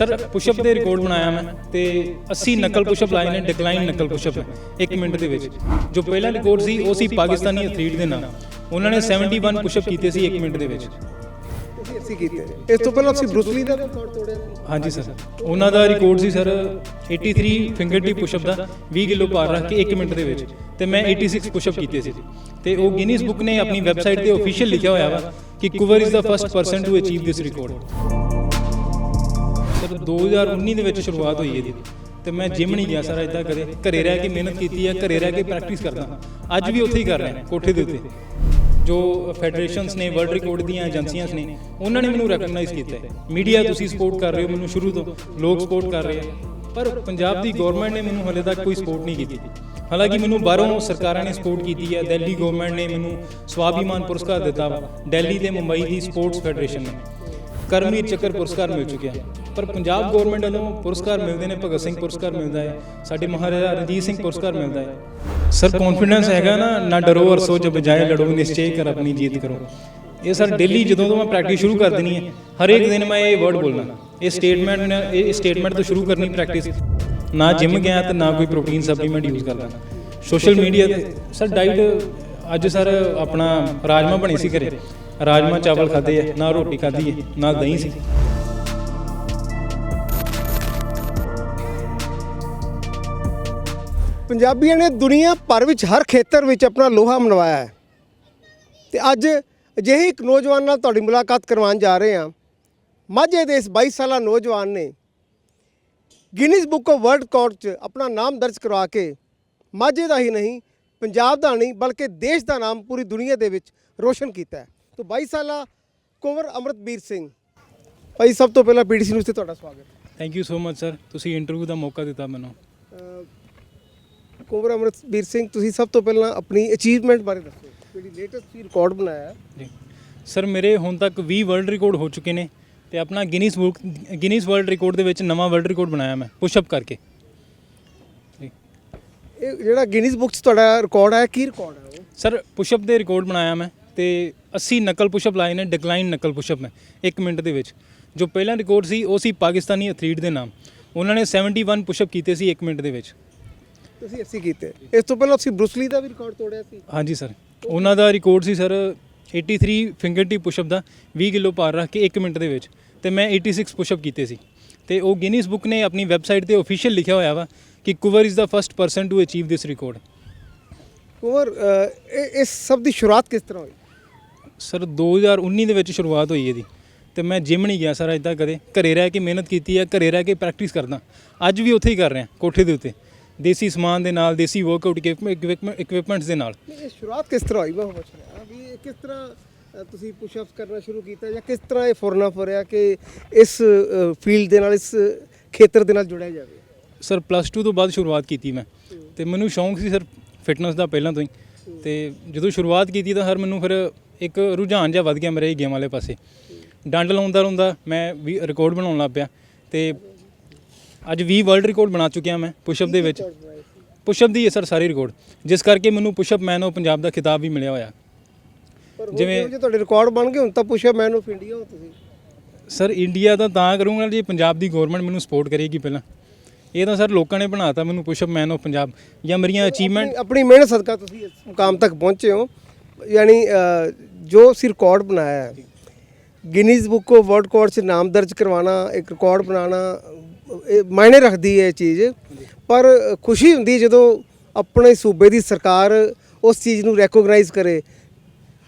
Sir push-up ਦੇ record ਬਣਾਇਆ ਮੈਂ ਤੇ 80 ਨਕਲ ਪੁਸ਼ਅਪ ਲਾਏ ਨੇ ਡਿਕਲਾਈਨ ਨਕਲ ਪੁਸ਼ਅਪ 1 ਮਿੰਟ ਦੇ ਵਿੱਚ। ਜੋ ਪਹਿਲਾ ਰਿਕਾਰਡ ਸੀ ਉਹ ਸੀ ਪਾਕਿਸਤਾਨੀ ਐਥਲੀਟ ਦੇ ਨਾਮ ਉਹਨਾਂ ਨੇ 71 ਪੁਸ਼ਅਪ ਕੀਤੇ ਸੀ 1 ਮਿੰਟ ਦੇ ਵਿੱਚ। ਅਸੀਂ ਕੀਤੇ। ਇਸ ਤੋਂ ਪਹਿਲਾਂ ਤੁਸੀਂ ਬਰੂਸਲੀ ਦਾ ਰਿਕਾਰਡ ਤੋੜਿਆ ਹਾਂਜੀ ਸਰ। ਉਹਨਾਂ ਦਾ ਰਿਕਾਰਡ ਸੀ ਸਰ 83 ਫਿੰਗਰ ਟੀ ਪੁਸ਼ਅਪ ਦਾ 20 ਕਿਲੋ ਭਾਰ ਰੱਖ ਕੇ 1 ਮਿੰਟ ਦੇ ਵਿੱਚ। ਤੇ ਮੈਂ 86 ਪੁਸ਼ਅਪ ਕੀਤੇ ਸੀ। ਤੇ ਉਹ ਗਿਨੀਜ਼ ਬੁੱਕ ਨੇ ਆਪਣੀ ਵੈਬਸਾਈਟ ਤੇ ਅਫੀਸ਼ੀਅਲ ਲਿਖਿਆ ਹੋਇਆ ਵਾ ਕਿ Kunwar is the first person to achieve this record 2019 ਦੇ ਵਿੱਚ ਸ਼ੁਰੂਆਤ ਹੋਈ ਇਹਦੀ। ਤੇ ਮੈਂ ਜਿਮ ਨਹੀਂ ਗਿਆ ਸਰ ਇਦਾਂ ਕਦੇ ਘਰੇ ਰਹਿ ਕੇ ਮਿਹਨਤ ਕੀਤੀ ਹੈ ਘਰੇ ਰਹਿ ਕੇ ਪ੍ਰੈਕਟਿਸ ਕਰਦਾ ਅੱਜ ਵੀ ਉੱਥੇ ਹੀ ਕਰ ਰਿਹਾ, ਕੋਠੇ ਦੇ ਉੱਤੇ। ਜੋ ਫੈਡਰੇਸ਼ਨਸ ਨੇ ਵਰਲਡ ਰਿਕਾਰਡ ਦੀਆਂ ਏਜੰਸੀਆਂ ਨੇ, ਉਹਨਾਂ ਨੇ ਮੈਨੂੰ ਰੈਕਗਨਾਈਜ਼ ਕੀਤਾ ਹੈ। ਮੀਡੀਆ ਤੁਸੀਂ ਸਪੋਰਟ ਕਰ ਰਹੇ ਹੋ ਮੈਨੂੰ ਸ਼ੁਰੂ ਤੋਂ, ਲੋਕ ਸਪੋਰਟ ਕਰ ਰਹੇ ਆ। ਪਰ ਪੰਜਾਬ ਦੀ ਗਵਰਨਮੈਂਟ ਨੇ ਮੈਨੂੰ ਹਲੇ ਤੱਕ ਕੋਈ ਸਪੋਰਟ ਨਹੀਂ ਕੀਤੀ। ਹਾਲਾਂਕਿ ਮੈਨੂੰ ਬਾਹਰੋਂ ਸਰਕਾਰਾਂ ਨੇ ਸਪੋਰਟ ਕੀਤੀ ਹੈ ਦਿੱਲੀ ਗਵਰਨਮੈਂਟ ਨੇ ਮੈਨੂੰ ਸਵਾਭਿਮਾਨ ਪੁਰਸਕਾਰ ਦਿੱਤਾ ਵਾ। ਦਿੱਲੀ ਤੇ ਮੁੰਬਈ ਦੀ ਸਪੋਰਟਸ ਫੈਡਰੇਸ਼ਨ ਨੇ। ਕਰਮਵੀਰ ਚੱਕਰ ਪੁਰਸਕਾਰ ਮਿਲ ਚੁੱਕਿਆ ਪਰ ਪੰਜਾਬ ਗਵਰਨਮੈਂਟ ਵੱਲੋਂ ਪੁਰਸਕਾਰ ਮਿਲਦੇ ਨੇ, ਭਗਤ ਸਿੰਘ ਪੁਰਸਕਾਰ ਮਿਲਦਾ ਹੈ। ਸਾਡੇ ਮਹਾਰਾਜਾ ਰਣਜੀਤ ਸਿੰਘ ਪੁਰਸਕਾਰ ਮਿਲਦਾ ਹੈ। ਸਰ ਕੌਨਫੀਡੈਂਸ ਹੈਗਾ ਨਾ ਨਾ ਡਰੋ ਔਰ ਸੋਚ ਬਜਾਏ ਲੜੋ, ਨਿਸ਼ਚੈ ਕਰ ਆਪਣੀ ਜੀਤ ਕਰੋ। ਇਹ ਸਰ ਡੇਲੀ ਜਦੋਂ ਤੋਂ ਮੈਂ ਪ੍ਰੈਕਟਿਸ ਸ਼ੁਰੂ ਕਰ ਦੇਣੀ ਹੈ ਹਰੇਕ ਦਿਨ ਮੈਂ ਇਹ ਵਰਡ ਬੋਲਣਾ। ਇਹ ਸਟੇਟਮੈਂਟ ਇਹ ਸਟੇਟਮੈਂਟ ਤੋਂ ਸ਼ੁਰੂ ਕਰਨੀ ਪ੍ਰੈਕਟਿਸ ਨਾ ਜਿਮ ਗਿਆ ਤੇ ਨਾ ਕੋਈ ਪ੍ਰੋਟੀਨ ਸਪਲੀਮੈਂਟ ਯੂਜ਼ ਕਰਦਾ। ਸੋਸ਼ਲ ਮੀਡੀਆ ਤੇ, ਸਰ ਡਾਈਟ ਅੱਜ ਸਰ ਆਪਣਾ ਰਾਜਮਾ ਬਣੀ ਸੀ ਘਰੇ। ਰਾਜਮਾ ਚਾਵਲ ਖਾਦੇ ਆ, ਨਾ ਰੋਟੀ ਖਾਧੀ ਹੈ ਨਾ ਦਹੀਂ ਸੀ। ਪੰਜਾਬੀਆਂ ਨੇ ਦੁਨੀਆ ਭਰ ਵਿੱਚ ਹਰ ਖੇਤਰ ਵਿੱਚ ਆਪਣਾ ਲੋਹਾ ਮਨਵਾਇਆ ਹੈ। ਤੇ ਅੱਜ ਅਜਿਹੇ ਇੱਕ ਨੌਜਵਾਨ ਨਾਲ ਤੁਹਾਡੀ ਮੁਲਾਕਾਤ ਕਰਵਾਉਣ ਜਾ ਰਹੇ ਹਾਂ। ਮਾਝੇ ਦੇ ਇਸ 22 ਸਾਲਾ ਨੌਜਵਾਨ ਨੇ Guinness book of world record 'ਚ ਆਪਣਾ ਨਾਮ ਦਰਜ ਕਰਵਾ ਕੇ ਮਾਝੇ ਦਾ ਹੀ ਨਹੀਂ, ਪੰਜਾਬ ਦਾ ਨਹੀਂ, ਬਲਕਿ ਦੇਸ਼ ਦਾ ਨਾਮ ਪੂਰੀ ਦੁਨੀਆ ਦੇ ਵਿੱਚ ਰੋਸ਼ਨ ਕੀਤਾ ਹੈ। ਤੋਂ 22 ਸਾਲਾ ਕੁੰਵਰ ਅਮਰਤਵੀਰ ਸਿੰਘ। ਭਾਈ ਸਭ ਤੋਂ ਪਹਿਲਾਂ ਪੀਡੀਸੀ ਨਿਊਜ਼ ਤੇ ਤੁਹਾਡਾ ਸਵਾਗਤ। Thank you so much sir ਤੁਸੀਂ ਇੰਟਰਵਿਊ ਦਾ ਮੌਕਾ ਦਿੱਤਾ ਮੈਨੂੰ। ਅਹ ਕੁੰਵਰ ਅਮਰਤਵੀਰ ਸਿੰਘ ਤੁਸੀਂ ਸਭ ਤੋਂ ਪਹਿਲਾਂ ਆਪਣੀ ਅਚੀਵਮੈਂਟ ਬਾਰੇ ਦੱਸੋ। ਜਿਹੜੀ ਲੇਟੈਸਟ ਤੁਸੀਂ ਰਿਕਾਰਡ ਬਣਾਇਆ ਹੈ। ਜੀ। ਸਰ ਮੇਰੇ ਹੁਣ ਤੱਕ 20 ਵਰਲਡ ਰਿਕਾਰਡ ਹੋ ਚੁੱਕੇ ਨੇ ਤੇ ਆਪਣਾ Guinness book Guinness world record ਦੇ ਵਿੱਚ ਨਵਾਂ ਵਰਲਡ ਰਿਕਾਰਡ ਬਣਾਇਆ ਮੈਂ ਪੁਸ਼ਅਪ ਕਰਕੇ। ਜੀ। ਇਹ ਜਿਹੜਾ ਗਿਨੀਜ਼ ਬੁੱਕ 'ਚ ਤੁਹਾਡਾ ਰਿਕਾਰਡ ਹੈ ਕੀ ਰਿਕਾਰਡ ਹੈ ਉਹ? ਸਰ ਪੁਸ਼ਅਪ ਦੇ ਰਿਕਾਰਡ ਬਣਾਇਆ ਮੈਂ। ਤੇ 80 ਨਕਲ ਪੁਸ਼ਅਪ ਲਾਏ ਨੇ ਡਿਕਲਾਈਨ ਨਕਲ ਪੁਸ਼ਅਪ ਮੈਂ 1 ਮਿੰਟ ਦੇ ਵਿੱਚ। ਜੋ ਪਹਿਲਾ ਰਿਕਾਰਡ ਸੀ ਉਹ ਸੀ ਪਾਕਿਸਤਾਨੀ ਐਥਲੀਟ ਦੇ ਨਾਮ। ਉਹਨਾਂ ਨੇ 71 ਪੁਸ਼ਅਪ ਕੀਤੇ ਸੀ 1 ਮਿੰਟ ਦੇ ਵਿੱਚ। ਤੁਸੀਂ ਅਸੀਂ ਕੀਤੇ। ਇਸ ਤੋਂ ਪਹਿਲਾਂ ਤੁਸੀਂ ਬਰੂਸਲੀ ਦਾ ਵੀ ਰਿਕਾਰਡ ਤੋੜਿਆ ਸੀ? ਹਾਂਜੀ ਸਰ ਉਹਨਾਂ ਦਾ ਰਿਕਾਰਡ ਸੀ ਸਰ 83 ਫਿੰਗਰ ਟੀ ਪੁਸ਼ਅਪ ਦਾ 20 ਕਿਲੋ ਭਾਰ ਰੱਖ ਕੇ 1 ਮਿੰਟ ਦੇ ਵਿੱਚ। ਤੇ ਮੈਂ 86 ਪੁਸ਼ਅਪ ਕੀਤੇ ਸੀ। ਤੇ ਉਹ ਗਿਨੀਜ਼ ਬੁੱਕ ਨੇ ਆਪਣੀ ਵੈਬਸਾਈਟ ਤੇ ਅਫੀਸ਼ੀਅਲ ਲਿਖਿਆ ਹੋਇਆ ਵਾ ਕਿ Kunwar is the first person to achieve this record Kunwar ਇਸ ਸਭ ਦੀ ਸ਼ੁਰੂਆਤ ਕਿਸ ਤਰ੍ਹਾਂ ਹੋਈ? ਸਰ 2019 ਦੇ ਵਿੱਚ ਸ਼ੁਰੂਆਤ ਹੋਈ ਇਹਦੀ। ਤੇ ਮੈਂ ਜਿਮ ਨਹੀਂ ਗਿਆ ਸਰ ਇਦਾਂ ਕਦੇ। ਘਰੇ ਰਹਿ ਕੇ ਮਿਹਨਤ ਕੀਤੀ ਹੈ ਘਰੇ ਰਹਿ ਕੇ ਪ੍ਰੈਕਟਿਸ ਕਰਦਾ। ਅੱਜ ਵੀ ਉੱਥੇ ਹੀ ਕਰ ਰਿਹਾ ਕੋਠੇ ਦੇ ਉੱਤੇ। ਦੇਸੀ ਸਮਾਨ ਦੇ ਨਾਲ ਦੇਸੀ ਵਰਕਆਊਟ ਇਕਵਿਪਮੈਂਟਸ ਦੇ ਨਾਲ। ਇਹ ਸ਼ੁਰੂਆਤ ਕਿਸ ਤਰ੍ਹਾਂ ਹੋਈ? ਮੈਂ ਪੁੱਛ ਰਿਹਾ ਵੀ ਇਹ ਕਿਸ ਤਰ੍ਹਾਂ ਤੁਸੀਂ ਪੁਸ਼ਅਪਸ ਕਰਨਾ ਸ਼ੁਰੂ ਕੀਤਾ ਜਾਂ ਕਿਸ ਤਰ੍ਹਾਂ ਇਹ ਫੁਰਨਾ ਫੁਰਿਆ ਕਿ ਇਸ ਫੀਲਡ ਦੇ ਨਾਲ ਇਸ ਖੇਤਰ ਦੇ ਨਾਲ ਜੁੜਿਆ ਜਾਵੇ? ਸਰ ਪਲੱਸ 2 ਤੋਂ ਬਾਅਦ ਸ਼ੁਰੂਆਤ ਕੀਤੀ ਮੈਂ। ਤੇ ਮੈਨੂੰ ਸ਼ੌਂਕ ਸੀ ਸਰ ਫਿਟਨੈਸ ਦਾ ਪਹਿਲਾਂ ਤੋਂ ਹੀ। ਤੇ ਜਦੋਂ ਸ਼ੁਰੂਆਤ ਕੀਤੀ ਤਾਂ ਹਰ ਮੈਨੂੰ ਫਿਰ ਇੱਕ ਰੁਝਾਨ ਜਿਹਾ ਵੱਧ ਗਿਆ ਮੇਰੇ ਗੇਮ ਵਾਲੇ ਪਾਸੇ। ਡੰਡ ਲਾਉਂਦਾ ਲਾਉਂਦਾ ਮੈਂ ਵੀ ਰਿਕਾਰਡ ਬਣਾਉਣ ਲੱਗ ਪਿਆ ਤੇ ਅੱਜ 20 ਵਰਲਡ ਰਿਕਾਰਡ ਬਣਾ ਚੁੱਕਿਆ ਮੈਂ ਪੁਸ਼ਅਪ ਦੇ ਵਿੱਚ। ਪੁਸ਼ਅਪ ਦੀ ਹੈ ਸਰ ਸਾਰੇ ਰਿਕਾਰਡ ਜਿਸ ਕਰਕੇ ਮੈਨੂੰ ਪੁਸ਼ਅਪ ਮੈਨ ਆਫ ਪੰਜਾਬ ਦਾ ਖਿਤਾਬ ਵੀ ਮਿਲਿਆ ਹੋਇਆ। ਜਿਵੇਂ- ਜੇ ਤੁਹਾਡੇ ਰਿਕਾਰਡ ਬਣ ਗਏ ਹੁਣ ਤਾਂ ਪੁਸ਼ਅਪ ਮੈਨ ਆਫ ਇੰਡੀਆ ਹੋ ਤੁਸੀਂ। ਸਰ ਇੰਡੀਆ ਤਾਂ ਤਾਂ ਕਰੂੰਗਾ ਜੇ ਪੰਜਾਬ ਦੀ ਗਵਰਨਮੈਂਟ ਮੈਨੂੰ ਸਪੋਰਟ ਕਰੇਗੀ ਪਹਿਲਾਂ। ਇਹ ਤਾਂ ਸਰ ਲੋਕਾਂ ਨੇ ਬਣਾਤਾ ਮੈਨੂੰ ਪੁਸ਼ਅਪ ਮੈਨ ਆਫ ਪੰਜਾਬ। ਜਾਂ ਮੇਰੀਆਂ ਅਚੀਵਮੈਂਟ ਆਪਣੀ- ਆਪਣੀ ਮਿਹਨਤ ਸਦਕਾ ਤੁਸੀਂ ਇਸ ਮੁਕਾਮ ਤੱਕ ਪਹੁੰਚੇ ਹੋ। ਯਾਨੀ ਜੋ ਅਸੀਂ ਰਿਕਾਰਡ ਬਣਾਇਆ ਹੈ Guinness book of world record 'ਚ ਨਾਮ ਦਰਜ ਕਰਵਾਉਣਾ, ਇੱਕ ਰਿਕਾਰਡ ਬਣਾਉਣਾ, ਇਹ ਮਾਇਨੇ ਰੱਖਦੀ ਹੈ ਇਹ ਚੀਜ਼, ਪਰ ਖੁਸ਼ੀ ਹੁੰਦੀ ਜਦੋਂ ਆਪਣੇ ਸੂਬੇ ਦੀ ਸਰਕਾਰ ਉਸ ਚੀਜ਼ ਨੂੰ ਰੈਕੋਗਨਾਈਜ਼ ਕਰੇ।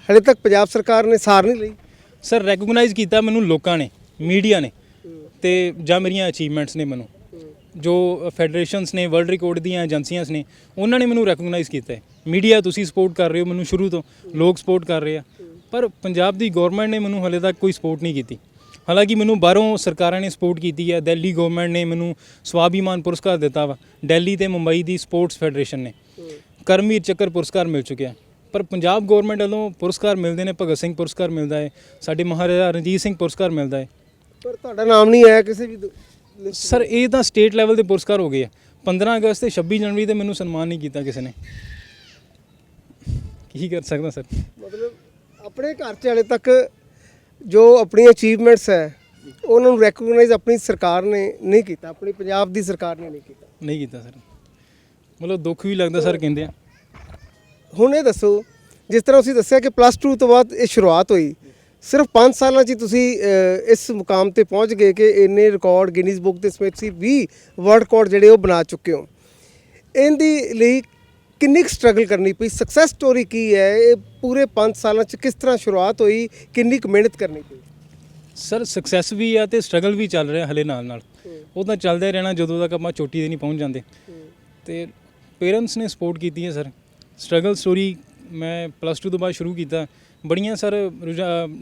ਹਲੇ ਤੱਕ ਪੰਜਾਬ ਸਰਕਾਰ ਨੇ ਸਾਰ ਨਹੀਂ ਲਈ। ਸਰ ਰੈਕੋਗਨਾਈਜ਼ ਕੀਤਾ ਮੈਨੂੰ ਲੋਕਾਂ ਨੇ ਮੀਡੀਆ ਨੇ, ਤੇ ਜਾਂ ਮੇਰੀਆਂ ਅਚੀਵਮੈਂਟਸ ਨੇ ਮੈਨੂੰ। ਜੋ ਫੈਡਰੇਸ਼ਨਸ ਨੇ ਵਰਲਡ ਰਿਕਾਰਡ ਦੀਆਂ ਏਜੰਸੀਆਂ ਨੇ, ਉਹਨਾਂ ਨੇ ਮੈਨੂੰ ਰੈਕਗਨਾਈਜ਼ ਕੀਤਾ ਹੈ। ਮੀਡੀਆ ਤੁਸੀਂ ਸਪੋਰਟ ਕਰ ਰਹੇ ਹੋ ਮੈਨੂੰ ਸ਼ੁਰੂ ਤੋਂ, ਲੋਕ ਸਪੋਰਟ ਕਰ ਰਹੇ ਆ। ਪਰ ਪੰਜਾਬ ਦੀ ਗਵਰਨਮੈਂਟ ਨੇ ਮੈਨੂੰ ਹਲੇ ਤੱਕ ਕੋਈ ਸਪੋਰਟ ਨਹੀਂ ਕੀਤੀ। ਹਾਲਾਂਕਿ ਮੈਨੂੰ ਬਾਹਰੋਂ ਸਰਕਾਰਾਂ ਨੇ ਸਪੋਰਟ ਕੀਤੀ ਹੈ, ਦਿੱਲੀ ਗਵਰਨਮੈਂਟ ਨੇ ਮੈਨੂੰ ਸਵਾਭੀਮਾਨ ਪੁਰਸਕਾਰ ਦਿੱਤਾ ਵਾ। ਦਿੱਲੀ ਤੇ ਮੁੰਬਈ ਦੀ ਸਪੋਰਟਸ ਫੈਡਰੇਸ਼ਨ ਨੇ। ਕਰਮਵੀਰ ਚੱਕਰ ਪੁਰਸਕਾਰ ਮਿਲ ਚੁੱਕਿਆ ਪਰ ਪੰਜਾਬ ਗਵਰਨਮੈਂਟ ਵੱਲੋਂ ਪੁਰਸਕਾਰ ਮਿਲਦੇ ਨੇ, ਭਗਤ ਸਿੰਘ ਪੁਰਸਕਾਰ ਮਿਲਦਾ ਹੈ, ਸਾਡੇ ਮਹਾਰਾਜਾ ਰਣਜੀਤ ਸਿੰਘ ਪੁਰਸਕਾਰ ਮਿਲਦਾ ਹੈ। ਪਰ ਤੁਹਾਡਾ ਨਾਮ ਨਹੀਂ ਆਇਆ ਕਿਸੇ ਵੀ ਸਰ ਇਹ ਤਾਂ ਸਟੇਟ ਲੈਵਲ ਦੇ ਪੁਰਸਕਾਰ ਹੋ ਗਏ ਆ। 15 ਅਗਸਤ ਤੇ 26 ਜਨਵਰੀ ਤੇ ਮੈਨੂੰ ਸਨਮਾਨ ਨਹੀਂ ਕੀਤਾ ਕਿਸੇ ਨੇ। ਕੀ ਕਰ ਸਕਦਾ ਸਰ ਮਤਲਬ ਆਪਣੇ ਘਰ ਚ ਹਲੇ ਤੱਕ ਜੋ ਆਪਣੀ ਅਚੀਵਮੈਂਟਸ ਹੈ ਉਹਨਾਂ ਨੂੰ ਰੈਕਗਨਾਈਜ਼ ਆਪਣੀ ਸਰਕਾਰ ਨੇ ਨਹੀਂ ਕੀਤਾ ਆਪਣੀ ਪੰਜਾਬ ਦੀ ਸਰਕਾਰ ਨੇ ਨਹੀਂ ਕੀਤਾ। ਨਹੀਂ ਕੀਤਾ ਸਰ ਮਤਲਬ ਦੁੱਖ ਵੀ ਲੱਗਦਾ ਸਰ ਕਹਿੰਦੇ ਆ। ਹੁਣ ਇਹ ਦੱਸੋ ਜਿਸ ਤਰ੍ਹਾਂ ਤੁਸੀਂ ਦੱਸਿਆ ਕਿ ਪਲੱਸ 2 ਤੋਂ ਬਾਅਦ ਇਹ ਸ਼ੁਰੂਆਤ ਹੋਈ ਸਿਰਫ 5 ਸਾਲਾਂ 'ਚ ਹੀ ਤੁਸੀਂ ਇਸ ਮੁਕਾਮ ਤੇ ਪਹੁੰਚ ਗਏ ਕਿ ਇੰਨੇ ਰਿਕਾਰਡ ਗਿਨੀਜ਼ ਬੁੱਕ ਦੇ ਸਮੇਤ ਸੀ 20 ਵਰਲਡ ਰਿਕਾਰਡ ਜਿਹੜੇ ਉਹ ਬਣਾ ਚੁੱਕੇ ਹੋ। ਇਹਦੀ ਲਈ ਕਿੰਨੀ ਸਟਰਗਲ ਕਰਨੀ ਪਈ? ਸਕਸੈਸ ਸਟੋਰੀ ਕੀ ਹੈ? ਇਹ ਪੂਰੇ 5 ਸਾਲਾਂ 'ਚ ਕਿਸ ਤਰ੍ਹਾਂ ਸ਼ੁਰੂਆਤ ਹੋਈ? ਕਿੰਨੀ ਕੁ ਮਿਹਨਤ ਕਰਨੀ ਪਈ? ਸਰ ਸਕਸੈਸ ਵੀ ਆ ਤੇ ਸਟਰਗਲ ਵੀ ਚੱਲ ਰਿਹਾ ਹਲੇ ਨਾਲ ਨਾਲ ਉਹ ਤਾਂ ਚੱਲਦਾ ਹੀ ਰਹਿਣਾ ਜਦੋਂ ਤੱਕ ਆਪਾਂ ਚੋਟੀ ਤੇ ਨਹੀਂ ਪਹੁੰਚ ਜਾਂਦੇ। ਤੇ ਪੇਰੈਂਟਸ ਨੇ ਸਪੋਰਟ ਕੀਤੀ ਹੈ ਸਰ ਸਟਰਗਲ ਸਟੋਰੀ ਮੈਂ ਪਲੱਸ 2 ਤੋਂ ਬਾਅਦ ਸ਼ੁਰੂ ਕੀਤਾ। ਬੜੀਆਂ ਸਰ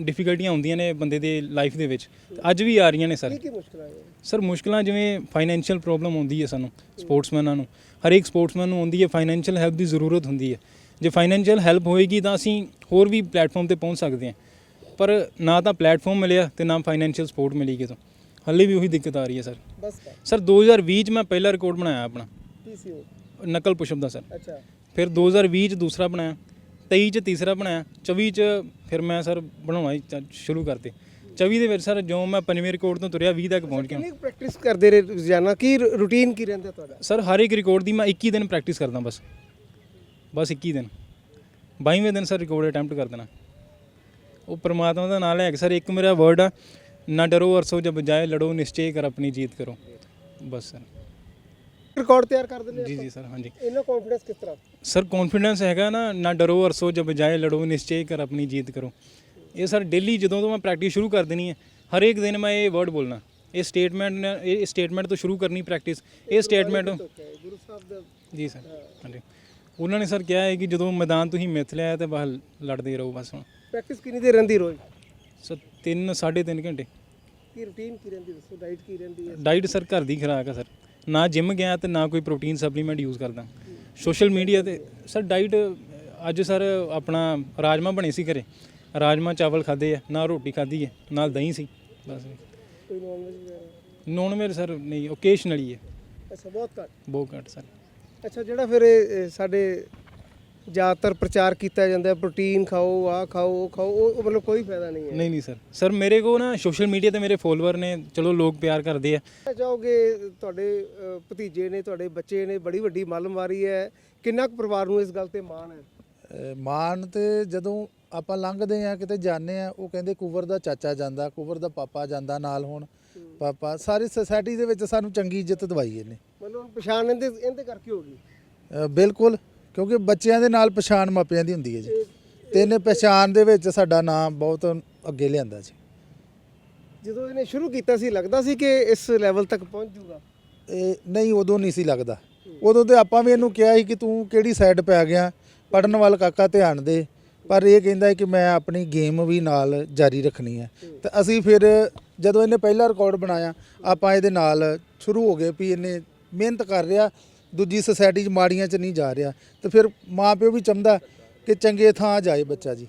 ਡਿਫਿਕਲਟੀਆਂ ਹੁੰਦੀਆਂ ਨੇ ਬੰਦੇ ਦੇ ਲਾਈਫ ਦੇ ਵਿੱਚ। ਅੱਜ ਵੀ ਆ ਰਹੀਆਂ ਨੇ ਸਰ। ਕੀ ਕੀ ਮੁਸ਼ਕਲਾਂ ਹੈ ਸਰ ਮੁਸ਼ਕਲਾਂ ਜਿਵੇਂ ਫਾਈਨੈਂਸ਼ੀਅਲ ਪ੍ਰੋਬਲਮ ਹੁੰਦੀ ਹੈ ਸਾਨੂੰ ਸਪੋਰਟਸਮੈਨਾਂ ਨੂੰ। ਹਰੇਕ ਸਪੋਰਟਸਮੈਨ ਨੂੰ ਹੁੰਦੀ ਹੈ ਫਾਈਨੈਂਸ਼ੀਅਲ ਹੈਲਪ ਦੀ ਜ਼ਰੂਰਤ ਹੁੰਦੀ ਹੈ। ਜੇ ਫਾਈਨੈਂਸ਼ੀਅਲ ਹੈਲਪ ਹੋਏਗੀ ਤਾਂ ਅਸੀਂ ਹੋਰ ਵੀ ਪਲੇਟਫਾਰਮ ਤੇ ਪਹੁੰਚ ਸਕਦੇ ਹਾਂ। ਪਰ ਨਾ ਤਾਂ ਪਲੇਟਫਾਰਮ ਮਿਲਿਆ ਤੇ ਨਾ ਫਾਈਨੈਂਸ਼ੀਅਲ ਸਪੋਰਟ ਮਿਲੀ ਕਿਤੋਂ। ਹੱਲੇ ਵੀ ਉਹੀ ਦਿੱਕਤ ਆ ਰਹੀ ਹੈ ਸਰ। ਬਸ ਕਰ ਸਰ 2020 ਚ ਮੈਂ ਪਹਿਲਾ ਰਿਕਾਰਡ ਬਣਾਇਆ ਆਪਣਾ। ਪੀਸੀਓ ਨਕਲ ਪੁਸ਼ਅਪ ਦਾ ਸਰ। ਅੱਛਾ। ਫਿਰ 2020 ਚ ਦੂਸਰਾ ਬਣਾਇਆ। 23 ਚ ਤੀਸਰਾ ਬਣਾਇਆ 24 ਚ ਫਿਰ ਮੈਂ ਸਰ ਬਣਾਉਣਾ ਹੀ ਚ- ਸ਼ੁਰੂ ਕਰਤੇ। 24 ਦੇ ਵਿੱਚ ਸਰ ਜੋ ਮੈਂ ਪੰਜਵੇਂ ਰਿਕਾਰਡ ਤੋਂ ਤੁਰਿਆ 20 ਤੱਕ ਪਹੁੰਚ ਗਿਆ। ਕਿੰਨੀ ਪ੍ਰੈਕਟਿਸ ਕਰਦੇ ਰਹੇ ਰੋਜ਼ਾਨਾ ਕੀ ਰੂਟੀਨ ਕੀ ਰਹਿੰਦਾ ਤੁਹਾਡਾ? ਸਰ ਹਰ ਇੱਕ ਰਿਕਾਰਡ ਦੀ ਮੈਂ 21 ਦਿਨ ਪ੍ਰੈਕਟਿਸ ਕਰਦਾ ਬਸ। ਬਸ 21 ਦਿਨ। 22ਵੇਂ ਦਿਨ ਸਰ ਰਿਕਾਰਡ ਅਟੈਂਪਟ ਕਰ ਦੇਣਾ। ਉਹ ਪ੍ਰਮਾਤਮਾ ਦਾ ਨਾਮ ਲੈ ਕੇ ਸਰ ਇੱਕ ਮੇਰਾ ਵਰਡ ਆ ਨਾ ਡਰੋ ਅਰਸੋ ਜਬ ਬਜਾਏ ਲੜੋ ਨਿਸ਼ਚੈ ਕਰ ਆਪਣੀ ਜੀਤ ਕਰੋ। ਬਸ ਸਰ। ਰਿਕਾਰਡ ਤਿਆਰ ਕਰ ਦਿੰਦੇ ਜੀ ਜੀ ਸਰ ਹਾਂਜੀ। ਇਹਨਾਂ ਕੌਨਫੀਡੈਂਸ ਕਿਸ ਤਰ੍ਹਾਂ? ਸਰ ਕੌਨਫੀਡੈਂਸ ਹੈਗਾ ਨਾ ਨਾ ਡਰੋ ਅਰਸੋ ਜਬ ਬਜਾਏ ਲੜੋ ਨਿਸ਼ਚੈ ਕਰ ਆਪਣੀ ਜੀਤ ਕਰੋ। ਇਹ ਸਰ ਡੇਲੀ ਜਦੋਂ ਤੋਂ ਮੈਂ ਪ੍ਰੈਕਟਿਸ ਸ਼ੁਰੂ ਕਰ ਦੇਣੀ ਹੈ ਹਰ ਇੱਕ ਦਿਨ ਮੈਂ ਇਹ ਵਰਡ ਬੋਲਣਾ। ਇਹ ਸਟੇਟਮੈਂਟ ਇਹ ਸਟੇਟਮੈਂਟ ਤੋਂ ਸ਼ੁਰੂ ਕਰਨੀ ਪ੍ਰੈਕਟਿਸ ਇਹ ਸਟੇਟਮੈਂਟ ਗੁਰੂ ਸਾਹਿਬ ਦਾ ਜੀ ਸਰ ਹਾਂਜੀ। ਉਹਨਾਂ ਨੇ ਸਰ ਕਿਹਾ ਹੈ ਕਿ ਜਦੋਂ ਮੈਦਾਨ ਤੁਸੀਂ ਮਿੱਥ ਲਿਆ ਤੇ ਬਸ ਲੜਦੇ ਰਹੋ ਬਸ ਹੁਣ। ਪ੍ਰੈਕਟਿਸ ਕਿੰਨੀ ਦੇਰ ਰਹਿੰਦੀ ਰੋਜ਼? ਸਰ 3 3.5 ਘੰਟੇ। ਕੀ ਰੂਟੀਨ ਕੀ ਰਹਿੰਦੀ ਦੱਸੋ? ਡਾਈਟ ਕੀ ਰਹਿੰਦੀ ਹੈ? ਡਾਈਟ ਸਰ ਘਰ ਦੀ ਖੁਰਾਕ ਆ ਸਰ। ਨਾ ਜਿਮ ਗਿਆ ਤੇ ਨਾ ਕੋਈ ਪ੍ਰੋਟੀਨ ਸਪਲੀਮੈਂਟ ਯੂਜ਼ ਕਰਦਾ। ਸੋਸ਼ਲ ਮੀਡੀਆ ਤੇ ਸਰ ਡਾਈਟ ਅੱਜ ਸਰ ਆਪਣਾ ਰਾਜਮਾ ਬਣੇ ਸੀ ਘਰੇ। ਰਾਜਮਾ ਚਾਵਲ ਖਾਦੇ ਆ ਨਾਲ ਰੋਟੀ ਖਾਦੀ ਹੈ ਨਾਲ ਦਹੀਂ ਸੀ ਬਸ। ਕੋਈ ਨੌਨ ਵੈਜ ਨੋਨ ਮੇਰੇ ਸਰ ਨਹੀਂ ਓਕੇਸ਼ਨਲੀ ਹੈ ਅੱਛਾ ਬਹੁਤ ਘੱਟ? ਬਹੁਤ ਘੱਟ ਸਰ ਅੱਛਾ ਜਿਹੜਾ ਫਿਰ ਸਾਡੇ ਜ਼ਿਆਦਾਤਰ ਪ੍ਰਚਾਰ ਕੀਤਾ ਜਾਂਦਾ ਹੈ ਪ੍ਰੋਟੀਨ ਖਾਓ ਆ ਖਾਓ ਉਹ ਖਾਓ ਉਹ ਮਤਲਬ ਕੋਈ ਫਾਇਦਾ ਨਹੀਂ ਹੈ। ਨਹੀਂ ਨਹੀਂ ਸਰ। ਸਰ ਮੇਰੇ ਕੋ ਨਾ ਸੋਸ਼ਲ ਮੀਡੀਆ ਤੇ ਮੇਰੇ ਫੋਲੋਅਰ ਨੇ ਚਲੋ ਲੋਕ ਪਿਆਰ ਕਰਦੇ ਆ। ਚਾਹੋਗੇ ਤੁਹਾਡੇ ਅ, ਭਤੀਜੇ ਨੇ ਤੁਹਾਡੇ ਬੱਚੇ ਨੇ ਬੜੀ ਵੱਡੀ ਮੱਲ ਮਾਰੀ ਹੈ। ਕਿੰਨਾ ਕੁ ਪਰਿਵਾਰ ਨੂੰ ਇਸ ਗੱਲ ਤੇ ਮਾਣ ਹੈ? ਮਾਨ ਤੇ ਜਦੋਂ ਆਪਾਂ ਲੰਘਦੇ ਆ ਕਿਤੇ ਜਾਂਦੇ ਆ ਉਹ ਕਹਿੰਦੇ ਕੁਵਰ ਦਾ ਚਾਚਾ ਜਾਂਦਾ ਕੁਵਰ ਦਾ ਪਾਪਾ ਜਾਂਦਾ ਨਾਲ ਹੁਣ। ਪਾਪਾ ਸਾਰੀ ਸੋਸਾਇਟੀ ਦੇ ਵਿੱਚ ਸਾਨੂੰ ਚੰਗੀ ਇੱਜ਼ਤ ਦਵਾਈ ਇਹਨੇ। ਮਤਲਬ ਪਛਾਣ ਇਹਦੇ ਇਹਦੇ ਕਰਕੇ ਹੋ ਗਈ। ਬਿਲਕੁਲ। ਕਿਉਂਕਿ ਬੱਚਿਆਂ ਦੇ ਨਾਲ ਪਛਾਣ ਮਾਪਿਆਂ ਦੀ ਹੁੰਦੀ ਹੈ ਜੀ। ਤੇ ਇਹਨੇ ਪਛਾਣ ਦੇ ਵਿੱਚ ਸਾਡਾ ਨਾਮ ਬਹੁਤ ਅੱਗੇ ਲਿਆਂਦਾ ਜੀ। ਜਦੋਂ ਇਹਨੇ ਸ਼ੁਰੂ ਕੀਤਾ ਸੀ ਲੱਗਦਾ ਸੀ ਕਿ ਇਸ ਲੈਵਲ ਤੱਕ ਪਹੁੰਚ ਜੂਗਾ ਇਹ ਨਹੀਂ ਉਦੋਂ ਨਹੀਂ ਸੀ ਲੱਗਦਾ। ਉਦੋਂ ਤੇ ਆਪਾਂ ਵੀ ਇਹਨੂੰ ਕਿਹਾ ਸੀ ਕਿ ਤੂੰ ਕਿਹੜੀ ਸਾਈਡ ਪੈ ਗਿਆ ਪੜਨ ਵੱਲ ਕਾਕਾ ਧਿਆਨ ਦੇ। ਪਰ ਇਹ ਕਹਿੰਦਾ ਕਿ ਮੈਂ ਆਪਣੀ ਗੇਮ ਵੀ ਨਾਲ ਜਾਰੀ ਰੱਖਣੀ ਹੈ। ਤੇ ਅਸੀਂ ਫਿਰ ਜਦੋਂ ਇਹਨੇ ਪਹਿਲਾ ਰਿਕਾਰਡ ਬਣਾਇਆ ਆਪਾਂ ਇਹਦੇ ਨਾਲ ਸ਼ੁਰੂ ਹੋ ਗਏ ਵੀ ਇਹਨੇ ਮਿਹਨਤ ਕਰ ਰਿਹਾ। ਦੂਜੀ ਸੁਸਾਇਟੀ 'ਚ ਮਾੜੀਆਂ 'ਚ ਨਹੀਂ ਜਾ ਰਿਹਾ। ਤੇ ਫਿਰ ਮਾਪਿਓ ਵੀ ਚਾਹੁੰਦਾ ਕਿ ਚੰਗੇ ਥਾਂ ਜਾਏ ਬੱਚਾ ਜੀ।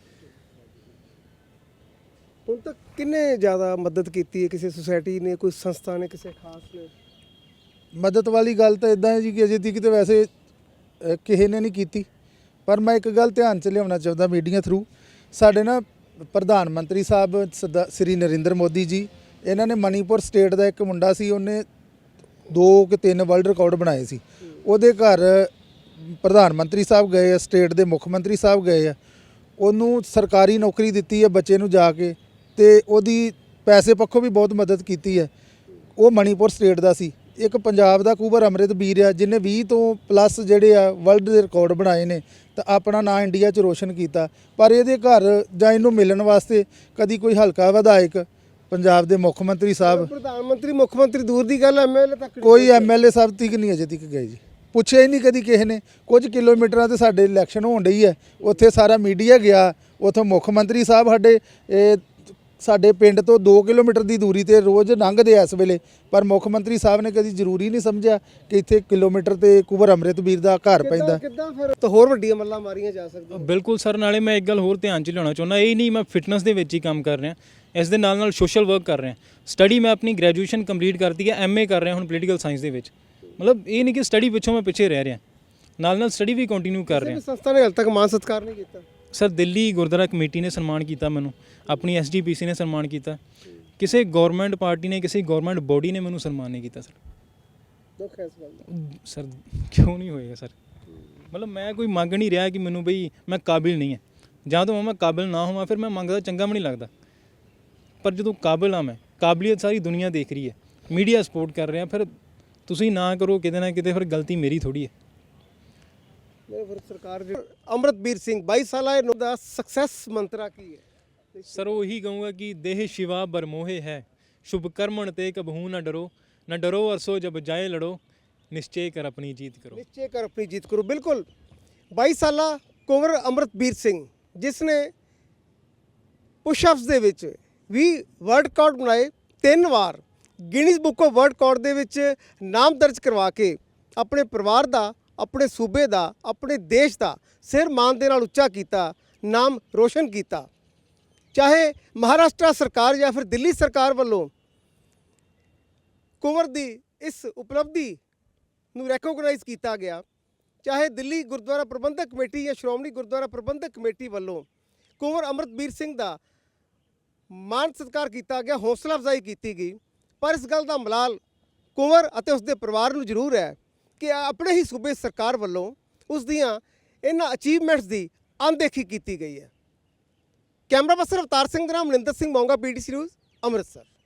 ਹੁਣ ਤੱਕ ਕਿੰਨੇ ਜ਼ਿਆਦਾ ਮਦਦ ਕੀਤੀ ਹੈ ਕਿਸੇ ਸੁਸਾਇਟੀ ਨੇ ਕੋਈ ਸੰਸਥਾ ਨੇ ਕਿਸੇ ਖਾਸ ਨੇ? ਮਦਦ ਵਾਲੀ ਗੱਲ ਤਾਂ ਇਦਾਂ ਹੈ ਜੀ ਕਿ ਅਜੇ ਤੱਕ ਤੇ ਵੈਸੇ ਅ, ਕਿਸੇ ਨੇ ਨਹੀਂ ਕੀਤੀ। ਪਰ ਮੈਂ ਇੱਕ ਗੱਲ ਧਿਆਨ ਚ ਲਿਆਉਣਾ ਚਾਹੁੰਦਾ ਮੀਡੀਆ ਥਰੂ ਸਾਡੇ ਨਾ ਪ੍ਰਧਾਨ ਮੰਤਰੀ ਸਾਹਿਬ ਸਰਦਾ- ਸ੍ਰੀ ਨਰਿੰਦਰ ਮੋਦੀ ਜੀ ਇਹਨਾਂ ਨੇ ਮਨੀਪੁਰ ਸਟੇਟ ਦਾ ਇੱਕ ਮੁੰਡਾ ਸੀ ਉਹਨੇ ਦੋ ਕਿ ਤਿੰਨ ਵਰਲਡ ਰਿਕਾਰਡ ਬਣਾਏ ਸੀ। ਉਹਦੇ ਘਰ ਪ੍ਰਧਾਨ ਮੰਤਰੀ ਸਾਹਿਬ ਗਏ ਆ ਸਟੇਟ ਦੇ ਮੁੱਖ ਮੰਤਰੀ ਸਾਹਿਬ ਗਏ ਆ। ਉਹਨੂੰ ਸਰਕਾਰੀ ਨੌਕਰੀ ਦਿੱਤੀ ਹੈ ਬੱਚੇ ਨੂੰ ਜਾ ਕੇ ਤੇ ਉਹਦੀ ਪੈਸੇ ਪੱਖੋਂ ਵੀ ਬਹੁਤ ਮਦਦ ਕੀਤੀ ਹੈ ਉਹ ਮਣੀਪੁਰ ਸਟੇਟ ਦਾ ਸੀ। ਇੱਕ ਪੰਜਾਬ ਦਾ ਕੂਬਰ ਅੰਮ੍ਰਿਤ ਵੀਰ ਆ ਜਿਹਨੇ 20 ਤੋਂ ਪਲੱਸ ਜਿਹੜੇ ਆ ਵਰਲਡ ਦੇ ਰਿਕਾਰਡ ਬਣਾਏ ਨੇ ਤਾਂ ਆਪਣਾ ਨਾਂ ਇੰਡੀਆ 'ਚ ਰੋਸ਼ਨ ਕੀਤਾ। ਪਰ ਇਹਦੇ ਘਰ ਜਾਂ ਇਹਨੂੰ ਮਿਲਣ ਵਾਸਤੇ ਕਦੀ ਕੋਈ ਹਲਕਾ ਵਿਧਾਇਕ ਪੰਜਾਬ ਦੇ ਮੁੱਖ ਮੰਤਰੀ ਸਾਹਿਬ ਪ੍ਰਧਾਨ ਮੰਤਰੀ ਮੁੱਖ ਮੰਤਰੀ ਦੂਰ ਦੀ ਗੱਲ ਐਮਐਲਏ ਤੱਕ ਕੋਈ ਐਮਐਲਏ ਸਾਹਿਬ ਤੀਕ ਨਹੀਂ ਅਜੇ ਤੱਕ ਗਏ ਜੀ। ਪੁੱਛਿਆ ਹੀ ਨਹੀਂ ਕਦੀ ਕਿਸੇ ਨੇ। ਕੁਝ ਕਿਲੋਮੀਟਰਾਂ ਤੇ ਸਾਡੇ ਇਲੈਕਸ਼ਨ ਹੋਣ ਡਈ ਹੈ। ਉੱਥੇ ਸਾਰਾ ਮੀਡੀਆ ਗਿਆ। ਉੱਥੋਂ ਮੁੱਖ ਮੰਤਰੀ ਸਾਹਿਬ ਸਾਡੇ ਇਹ ਸਾਡੇ ਪਿੰਡ ਤੋਂ 2 ਕਿਲੋਮੀਟਰ ਦੀ ਦੂਰੀ ਤੇ ਰੋਜ਼ ਲੰਘਦੇ ਆ ਇਸ ਵੇਲੇ। ਪਰ ਮੁੱਖ ਮੰਤਰੀ ਸਾਹਿਬ ਨੇ ਕਦੀ ਜ਼ਰੂਰੀ ਨਹੀਂ ਸਮਝਿਆ ਕਿ ਇੱਥੇ ਕਿਲੋਮੀਟਰ ਤੇ ਕੁਬਰ ਅੰਮ੍ਰਿਤਵੀਰ ਦਾ ਘਰ ਪੈਂਦਾ। ਕਿੱਦਾਂ ਫਿਰ ਤਾਂ ਹੋਰ ਵੱਡੀਆਂ ਮੱਲਾਂ ਮਾਰੀਆਂ ਜਾ ਸਕਦੀਆਂ ਬਿਲਕੁਲ ਸਰ ਨਾਲੇ ਮੈਂ ਇੱਕ ਗੱਲ ਹੋਰ ਧਿਆਨ 'ਚ ਲਿਆਉਣਾ ਚਾਹੁੰਦਾ। ਇਹ ਨਹੀਂ ਮੈਂ ਫਿਟਨੈਸ ਦੇ ਵਿੱਚ ਹੀ ਕੰਮ ਕਰ ਰਿਹਾ। ਇਸ ਦੇ ਨਾਲ ਨਾਲ ਸੋਸ਼ਲ ਵਰਕ ਕਰ ਰਿਹਾ। ਸਟੱਡੀ ਮੈਂ ਆਪਣੀ ਗ੍ਰੈਜੂਏਸ਼ਨ ਕੰਪਲੀਟ ਕਰਤੀ ਹੈ ਐਮਏ ਕਰ ਰਿਹਾ ਹੁਣ ਪੋਲੀਟੀਕਲ ਸਾਇੰਸ ਦੇ ਵਿੱਚ। ਮਤਲਬ ਇਹ ਨਹੀਂ ਕਿ ਸਟੱਡੀ ਪਿੱਛੋਂ ਮੈਂ ਪਿੱਛੇ ਰਹਿ ਰਿਹਾ। ਨਾਲ ਨਾਲ ਸਟੱਡੀ ਵੀ ਕੰਟੀਨਿਊ ਕਰ ਕਿਸੇ ਰਿਹਾ। ਵੀ ਸੰਸਥਾ ਨੇ ਹਾਲ ਤੱਕ ਮਾਨ ਸਤਿਕਾਰ ਨਹੀਂ ਕੀਤਾ। ਸਰ ਦਿੱਲੀ ਗੁਰਦੁਆਰਾ ਕਮੇਟੀ ਨੇ ਸਨਮਾਨ ਕੀਤਾ ਮੈਨੂੰ। ਆਪਣੀ ਐਸਜੀਪੀਸੀ ਨੇ ਸਨਮਾਨ ਕੀਤਾ। ਕਿਸੇ ਗਵਰਨਮੈਂਟ ਪਾਰਟੀ ਨੇ ਕਿਸੇ ਗਵਰਨਮੈਂਟ ਬੋਡੀ ਨੇ ਮੈਨੂੰ ਸਨਮਾਨ ਨਹੀਂ ਕੀਤਾ ਸਰ। ਦੁੱਖ ਹੈ ਇਸ ਗੱਲ ਦਾ। ਸਰ ਕਿਉਂ ਨਹੀਂ ਹੋਏਗਾ ਸਰ? ਮਤਲਬ ਮੈਂ ਕੋਈ ਮੰਗ ਨਹੀਂ ਰਿਹਾ ਕਿ ਮੈਨੂੰ ਬਈ ਮੈਂ ਕਾਬਿਲ ਨਹੀਂ ਹੈ। ਜਾਂ ਤਾਂ ਮੈਂ ਕਾਬਿਲ ਨਾ ਹੋਵਾਂ ਫਿਰ ਮੈਂ ਮੰਗਦਾ ਚੰਗਾ ਵੀ ਨਹੀਂ ਲੱਗਦਾ। ਪਰ ਜਦੋਂ ਕਾਬਿਲ ਆ ਮੈਂ ਕਾਬਲੀਅਤ ਸਾਰੀ ਦੁਨੀਆ ਦੇਖ ਰਹੀ ਹੈ। ਮੀਡੀਆ ਸਪੋਰਟ ਕਰ ਰਿਹਾ ਫਿਰ ਤੁਸੀਂ ਨਾ ਕਰੋ ਕਿਤੇ ਨਾ ਕਿਤੇ ਫਿਰ ਗਲਤੀ ਮੇਰੀ ਥੋੜੀ ਹੈ। ਮੇਰੇ ਫਿਰ ਸਰਕਾਰ ਦੇ ਅਮਰਤਵੀਰ ਸਿੰਘ 22 ਸਾਲਾ ਇਹ ਦਾ ਸਕਸੈਸ ਮੰਤਰਾ ਕੀ ਹੈ? ਸਰ ਉਹੀ ਕਹੂੰਗਾ ਕਿ ਦੇਹ ਸ਼ਿਵਾ ਬਰਮੋਹੇ ਹੈ। ਸ਼ੁਭ ਕਰਮਣ ਤੇ ਕਬਹੂ ਨਾ ਡਰੋ ਨਾ ਡਰੋ ਅਰਸੋ ਜਬ ਜਾਏ ਲੜੋ ਨਿਸ਼ਚੈ ਕਰ ਆਪਣੀ ਜੀਤ ਕਰੋ। ਨਿਸ਼ਚੈ ਕਰ ਆਪਣੀ ਜੀਤ ਕਰੋ ਬਿਲਕੁਲ। 22 ਸਾਲਾ ਕੁੰਵਰ ਅਮਰਤਵੀਰ ਸਿੰਘ ਜਿਸ ਨੇ ਪੁਸ਼ਅਪਸ ਦੇ ਵਿੱਚ ਵੀ ਵਰਲਡ ਰਿਕਾਰਡ ਬਣਾਏ ਤਿੰਨ ਵਾਰ। Guinness book of world record ਦੇ ਵਿੱਚ ਨਾਮ ਦਰਜ ਕਰਵਾ ਕੇ ਆਪਣੇ ਪਰਿਵਾਰ ਦਾ, ਆਪਣੇ ਸੂਬੇ ਦਾ, ਆਪਣੇ ਦੇਸ਼ ਦਾ ਸਿਰ ਮਾਨ ਦੇ ਨਾਲ ਉੱਚਾ ਕੀਤਾ, ਨਾਮ ਰੋਸ਼ਨ ਕੀਤਾ। ਚਾਹੇ ਮਹਾਰਾਸ਼ਟਰ ਸਰਕਾਰ ਜਾਂ ਫਿਰ ਦਿੱਲੀ ਸਰਕਾਰ ਵੱਲੋਂ ਕੁੰਵਰ ਦੀ ਇਸ ਉਪਲਬਧੀ ਨੂੰ ਰੈਕੋਗਨਾਈਜ਼ ਕੀਤਾ ਗਿਆ, ਚਾਹੇ ਦਿੱਲੀ ਗੁਰਦੁਆਰਾ ਪ੍ਰਬੰਧਕ ਕਮੇਟੀ ਜਾਂ ਸ਼੍ਰੋਮਣੀ ਗੁਰਦੁਆਰਾ ਪ੍ਰਬੰਧਕ ਕਮੇਟੀ ਵੱਲੋਂ ਕੁੰਵਰ ਅਮਰਤਵੀਰ ਸਿੰਘ ਦਾ ਮਾਨ ਸਤਿਕਾਰ ਕੀਤਾ ਗਿਆ, ਹੌਸਲਾ ਅਫਜ਼ਾਈ ਕੀਤੀ ਗਈ। ਪਰ ਇਸ ਗੱਲ ਦਾ ਮਲਾਲ ਕੁੰਵਰ ਅਤੇ ਉਸ ਦੇ ਪਰਿਵਾਰ ਨੂੰ ਜ਼ਰੂਰ ਹੈ ਕਿ ਆਪਣੇ ਹੀ ਸੂਬੇ ਸਰਕਾਰ ਵੱਲੋਂ ਉਸ ਦੀਆਂ ਇਹਨਾਂ ਅਚੀਵਮੈਂਟਸ ਦੀ ਅਣਦੇਖੀ ਕੀਤੀ ਗਈ ਹੈ। ਕੈਮਰਾ ਪਰਸਨ ਅਵਤਾਰ ਸਿੰਘ ਦੇ ਨਾਮ ਮਨਿੰਦਰ ਸਿੰਘ ਮੌਂਗਾ ਪੀਟੀਸੀ ਨਿਊਜ਼ ਅੰਮ੍ਰਿਤਸਰ।